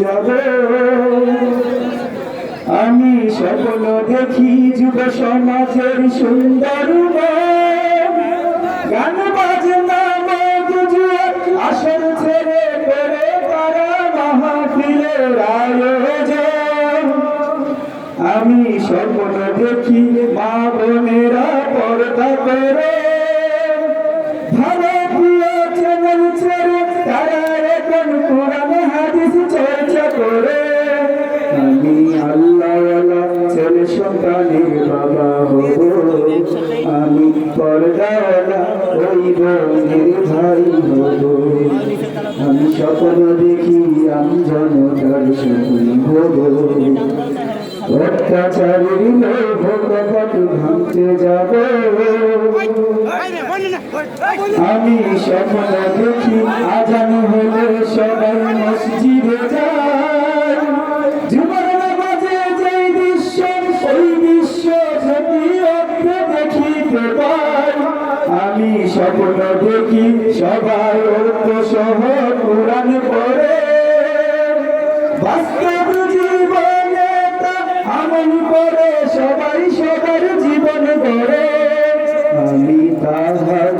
যাব আমি স্বপ্ন দেখি যুব সমাজের সুন্দর। গান বাজনা আসর ছেড়ে করে তারা মাহফিলের আয়োজন আমি স্বপ্ন দেখি মা হব আমি স্বপ্ন দেখি, আমি জনতার সঙ্গী হব। অত্যাচারের লোভকপাট ভাঙতে যাব। আমি স্বপ্ন দেখি, আজান হলে সবাই মসজিদে যায়। দৃশ্য ওই দৃশ্য যদি দেখিতে পাই আমি স্বপ্ন দেখি, সবাই অর্থ সহ কোরআন পড়ে। বাস্তব জীবনে আমল করে, সবাই সবার জীবন গড়ে। আমি তাহার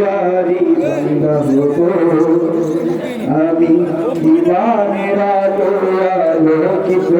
জারি আমি দিবানের আলো, আলোকিত